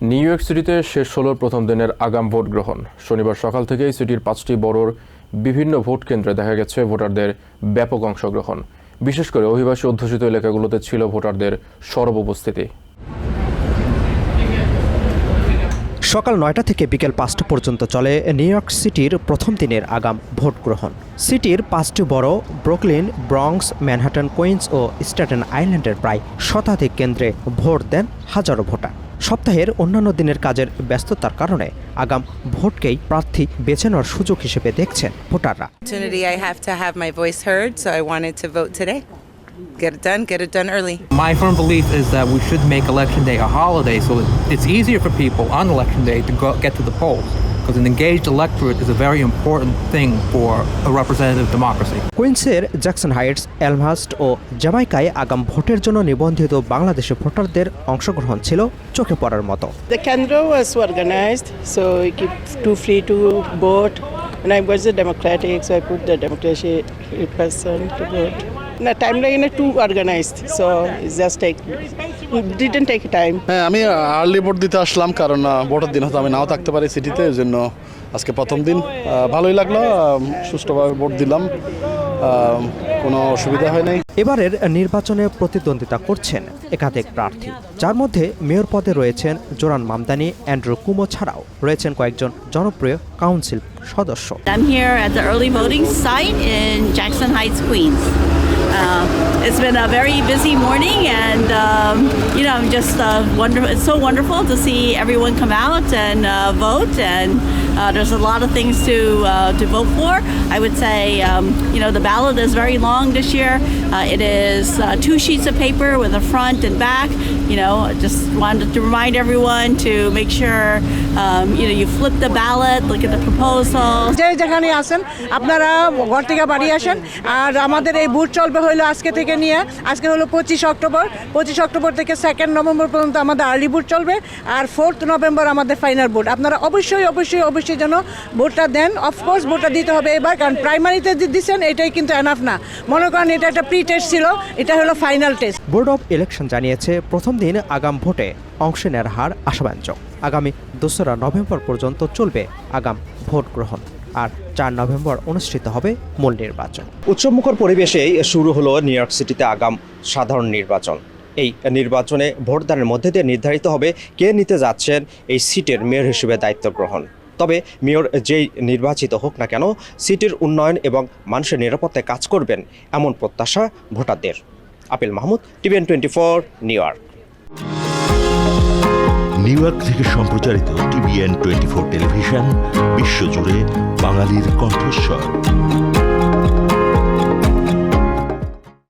New York সিটিতে শেষ হলো প্রথম দিনের আগাম ভোট গ্রহণ। শনিবার সকাল থেকেই সিটির পাঁচটি বড়র বিভিন্ন ভোট কেন্দ্রে দেখা গেছে ভোটারদের ব্যাপক অংশগ্রহণ। বিশেষ করে অভিবাসী অধ্যুষিত এলাকাগুলোতে ছিল ভোটারদের সরব উপস্থিতি সকাল নয়টা থেকে বিকেল পাঁচটা পর্যন্ত চলে নিউ ইয়র্ক সিটির প্রথম দিনের আগাম ভোট গ্রহণ। সিটির পাঁচটি বড়, ব্রুকলিন ব্রঙ্কস ম্যানহাটন কুইন্স ও স্ট্যাটেন আইল্যান্ডের প্রায় শতাধিক কেন্দ্রে ভোট দেন হাজারো ভোটার। সপ্তাহের অন্যান্য দিনের কাজের ব্যস্ততার কারণে আগাম ভোটকেই প্রার্থী বেছে নেওয়ার সুযোগ হিসেবে দেখছেন ভোটাররা I have to have my voice heard, so I wanted to vote today. Get it done, get it done early. My firm belief is that we should make Election Day a holiday so it's easier for people on Election Day to go, get to the polls. Because an engaged electorate is a very important thing for a representative democracy. কুইন্সের Jackson Heights Elmhurst ও জামাইকায় আগাম ভোটের জন্য নিবন্ধিত বাংলাদেশি ভোটারদের অংশগ্রহণ ছিল চোখে পড়ার মতো The Kendra was organized, so we keep too free to vote. And I was a Democratic, so I put the Democratic person to vote. The timeline is too organized, so it's just take didn't take time. হ্যাঁ আমি early vote দিতে আসলাম কারণ ভোটের দিন হয়তো আমি নাও থাকতে পারি সিটিতে এই জন্য আজকে প্রথম দিন ভালোই লাগল সুষ্ঠুভাবে ভোট দিলাম কোনো অসুবিধা হয় নাই এবারের নির্বাচনে প্রতিদ্বন্দ্বিতা করছেন একাধিক প্রার্থী যার মধ্যে মেয়র পদে রয়েছেন জোরান মামদানি অ্যান্ড্রু কুমো ছাড়াও রয়েছেন কয়েকজন জনপ্রিয় কাউন্সিল সদস্য I'm here at the early voting site in Jackson Heights, Queens. Uh, it's been a very busy morning, and um, you know, I'm just uh, wonderful. It's so wonderful to see everyone come out and uh, vote, and uh, there's a lot of things to uh, to vote for. I would say, um, you know, the ballot is very long this year. Uh, it is uh, two sheets of paper with a front and back. You know, just wanted to remind everyone to make sure, um, you know, you flip the ballot, look at the proposals. যে যেখানে আসেন আপনারা ঘর থেকে বাড়ি আসেন আর আমাদের এই বুথ চলবে হলো আজকে থেকে নিয়ে আজকে হলো পঁচিশ অক্টোবর পঁচিশ অক্টোবর থেকে সেকেন্ড নভেম্বর পর্যন্ত আমাদের আর্লি বুথ চলবে আর ফোর্থ নভেম্বর আমাদের ফাইনাল ভোট আপনারা অবশ্যই অবশ্যই অবশ্যই যেন ভোটটা দেন অফকোর্স ভোটটা দিতে হবে এবার কারণ প্রাইমারিতে যে দিচ্ছেন এটাই কিন্তু এনাফ না। মনে করেন এটা একটা প্রি টেস্ট ছিল এটা হলো final test board of election জানিয়েছে প্রথম দিন আগাম ভোটে অংশ নেওয়ার হার আশাব্যঞ্জক। আগামী দোসরা নভেম্বর পর্যন্ত চলবে আগাম ভোট গ্রহণ আর চার নভেম্বর অনুষ্ঠিত হবে মূল নির্বাচন। উৎসবমুখর পরিবেশেই শুরু হলো নিউ ইয়র্ক সিটিতে আগাম সাধারণ নির্বাচন। এই নির্বাচনে ভোটদানের মধ্যে দিয়ে নির্ধারিত হবে কে নিতে যাচ্ছেন এই সিটের মেয়র হিসেবে দায়িত্ব গ্রহণ। তবে মেয়র যেই নির্বাচিত হোক না কেন, সিটির উন্নয়ন এবং মানুষের নিরাপত্তায় কাজ করবেন এমন প্রত্যাশা ভোটারদের। Apel Mahmud, TVN twenty four, New York. New York থেকে সম্প্রচারিত টিভিএন টোয়েন্টি ফোর টেলিভিশন, বিশ্বজুড়ে বাঙালির কণ্ঠস্বর।